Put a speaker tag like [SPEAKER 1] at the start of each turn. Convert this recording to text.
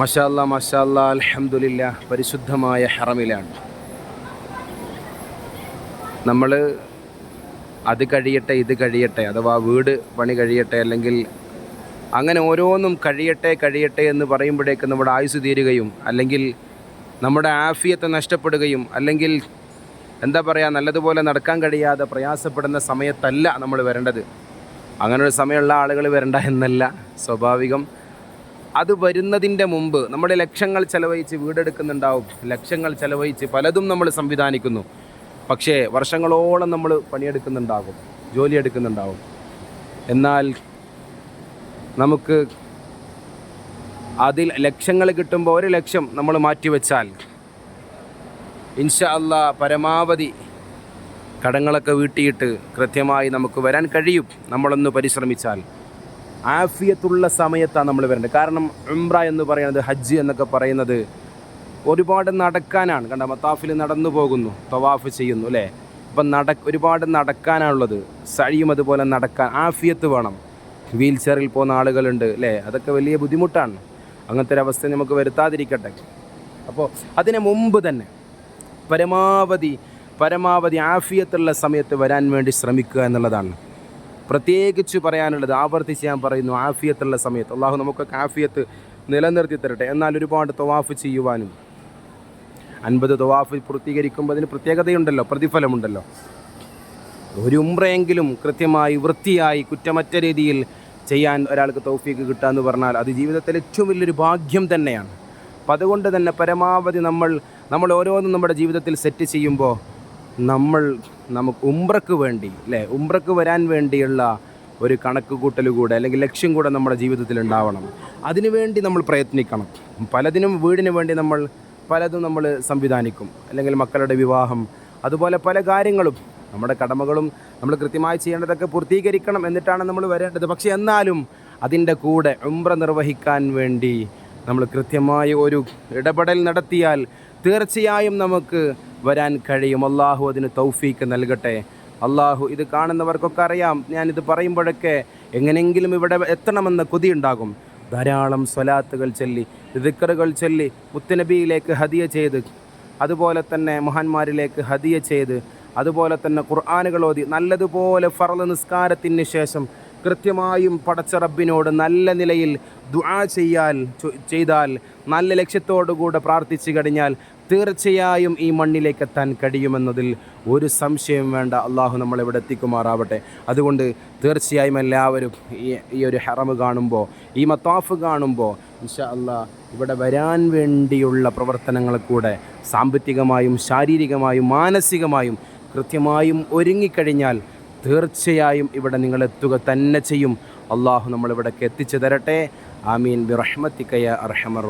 [SPEAKER 1] മഷാല്ല മഷാല്ല അലഹമില്ല പരിശുദ്ധമായ ഹറമിലാണ്. നമ്മൾ അത് കഴിയട്ടെ ഇത് കഴിയട്ടെ അഥവാ വീട് പണി കഴിയട്ടെ അല്ലെങ്കിൽ അങ്ങനെ ഓരോന്നും കഴിയട്ടെ കഴിയട്ടെ എന്ന് പറയുമ്പോഴേക്ക് നമ്മുടെ ആയുസ് തീരുകയും അല്ലെങ്കിൽ നമ്മുടെ ആഫിയത്തെ നഷ്ടപ്പെടുകയും അല്ലെങ്കിൽ എന്താ പറയുക നല്ലതുപോലെ നടക്കാൻ കഴിയാതെ പ്രയാസപ്പെടുന്ന സമയത്തല്ല നമ്മൾ വരേണ്ടത്. അങ്ങനെ ഒരു സമയമുള്ള ആളുകൾ വരണ്ട എന്നല്ല. സ്വാഭാവികം അത് വരുന്നതിന്റെ മുമ്പ് നമ്മുടെ ലക്ഷങ്ങൾ ചെലവഴിച്ച് വീടെടുക്കുന്നുണ്ടാവും. ലക്ഷങ്ങൾ ചെലവഴിച്ച് പലതും നമ്മൾ സംവിധാനിക്കുന്നു. പക്ഷേ വർഷങ്ങളോളം നമ്മൾ പണിയെടുക്കുന്നുണ്ടാകും ജോലി എടുക്കുന്നുണ്ടാവും എന്നാൽ നമുക്ക് അതിൽ ലക്ഷങ്ങൾ കിട്ടുമ്പോൾ ഒരു ലക്ഷം നമ്മൾ മാറ്റിവെച്ചാൽ ഇൻഷാ അല്ലാ പരമാവധി കടങ്ങളൊക്കെ വീട്ടിയിട്ട് കൃത്യമായി നമുക്ക് വരാൻ കഴിയും. നമ്മളൊന്ന് പരിശ്രമിച്ചാൽ ആഫിയത്തുള്ള സമയത്താണ് നമ്മൾ വരേണ്ടത്. കാരണം ഉംറ എന്ന് പറയുന്നത് ഹജ്ജ് എന്നൊക്കെ പറയുന്നത് ഒരുപാട് നടക്കാനാണ്. കണ്ട മത്താഫിൽ നടന്നു പോകുന്നു തവാഫ് ചെയ്യുന്നു അല്ലേ? അപ്പം നട ഒരുപാട് നടക്കാനാണുള്ളത്. സഴിയും അതുപോലെ നടക്കാൻ ആഫിയത്ത് വേണം. വീൽ ചെയറിൽ പോകുന്ന ആളുകളുണ്ട് അല്ലേ? അതൊക്കെ വലിയ ബുദ്ധിമുട്ടാണ്. അങ്ങനത്തെ ഒരു അവസ്ഥ നമുക്ക് വരുത്താതിരിക്കട്ടെ. അപ്പോൾ അതിന് മുമ്പ് തന്നെ പരമാവധി പരമാവധി ആഫിയത്തുള്ള സമയത്ത് വരാൻ വേണ്ടി ശ്രമിക്കുക എന്നുള്ളതാണ്. പ്രത്യേകിച്ച് പറയാനുള്ളത് ആവർത്തിച്ച് ഞാൻ പറയുന്നു ആഫിയത്തുള്ള സമയത്ത്. അള്ളാഹു നമുക്കൊക്കെ ആഫിയത്ത് നിലനിർത്തി തരട്ടെ എന്നാൽ ഒരുപാട് തവാഫ് ചെയ്യുവാനും അൻപത് തവാഫ് പൂർത്തീകരിക്കുമ്പോൾ അതിന് പ്രത്യേകതയുണ്ടല്ലോ പ്രതിഫലമുണ്ടല്ലോ. ഒരു ഉംറയെങ്കിലും കൃത്യമായി വൃത്തിയായി കുറ്റമറ്റ രീതിയിൽ ചെയ്യാൻ ഒരാൾക്ക് തൗഫീക്ക് കിട്ടുക എന്ന് പറഞ്ഞാൽ അത് ജീവിതത്തിൽ ഏറ്റവും വലിയൊരു ഭാഗ്യം തന്നെയാണ്. അപ്പം അതുകൊണ്ട് തന്നെ പരമാവധി നമ്മൾ നമ്മൾ ഓരോന്നും നമ്മുടെ ജീവിതത്തിൽ സെറ്റ് ചെയ്യുമ്പോൾ നമ്മൾ നമുക്ക് ഉംറക്ക് വേണ്ടി അല്ലേ? ഉംറക്ക് വരാൻ വേണ്ടിയുള്ള ഒരു കണക്ക് കൂട്ടൽ കൂടെ അല്ലെങ്കിൽ ലക്ഷ്യം കൂടെ നമ്മുടെ ജീവിതത്തിൽ ഉണ്ടാവണം. അതിനുവേണ്ടി നമ്മൾ പ്രയത്നിക്കണം. പലതിനും വീടിന് വേണ്ടി നമ്മൾ പലതും നമ്മൾ സംവിധാനിക്കും. അല്ലെങ്കിൽ മക്കളുടെ വിവാഹം അതുപോലെ പല കാര്യങ്ങളും. നമ്മുടെ കടമകളും നമ്മൾ കൃത്യമായി ചെയ്യേണ്ടതൊക്കെ പൂർത്തീകരിക്കണം എന്നിട്ടാണ് നമ്മൾ വരേണ്ടത്. പക്ഷേ എന്നാലും അതിന്റെ കൂടെ ഉംറ നിർവഹിക്കാൻ വേണ്ടി നമ്മൾ കൃത്യമായ ഒരു ഇടപെടൽ നടത്തിയാൽ തീർച്ചയായും നമുക്ക് വരാൻ കഴിയും. അള്ളാഹു അതിന് തൗഫീക്ക് നൽകട്ടെ. അള്ളാഹു ഇത് കാണുന്നവർക്കൊക്കെ അറിയാം. ഞാനിത് പറയുമ്പോഴൊക്കെ എങ്ങനെയെങ്കിലും ഇവിടെ എത്തണമെന്ന കൊതിയുണ്ടാകും. ധാരാളം സ്വലാത്തുകൾ ചൊല്ലി ദിക്കറുകൾ ചൊല്ലി മുത്തനബിയിലേക്ക് ഹദിയ ചെയ്ത് അതുപോലെ തന്നെ മഹാന്മാരിലേക്ക് ഹദിയ ചെയ്ത് അതുപോലെ തന്നെ ഖുർആാനുകൾ ഓതി നല്ലതുപോലെ ഫറൽ നിസ്കാരത്തിന് ശേഷം കൃത്യമായും പടച്ച റബ്ബിനോട് നല്ല നിലയിൽ ദുആ ചെയ്യാൽ ചെയ്താൽ നല്ല ലക്ഷ്യത്തോടുകൂടെ പ്രാർത്ഥിച്ചു കഴിഞ്ഞാൽ തീർച്ചയായും ഈ മണ്ണിലേക്ക് എത്താൻ കഴിയുമെന്നതിൽ ഒരു സംശയം വേണ്ട. അള്ളാഹു നമ്മളിവിടെ എത്തിക്കുമാറാവട്ടെ. അതുകൊണ്ട് തീർച്ചയായും എല്ലാവരും ഈ ഒരു ഹറമ് കാണുമ്പോൾ ഈ മത്താഫ് കാണുമ്പോൾ ഇൻഷാ അല്ലാ ഇവിടെ വരാൻ വേണ്ടിയുള്ള പ്രവർത്തനങ്ങൾ കൂടെ സാമ്പത്തികമായും ശാരീരികമായും മാനസികമായും കൃത്യമായും ഒരുങ്ങിക്കഴിഞ്ഞാൽ തീർച്ചയായും ഇവിടെ നിങ്ങൾ എത്തുക തന്നെ ചെയ്യും. അള്ളാഹു നമ്മളിവിടേക്ക് എത്തിച്ചു തരട്ടെ. ആമീൻ. ബിറഹ്മത്തിക്കയ അർഹമർ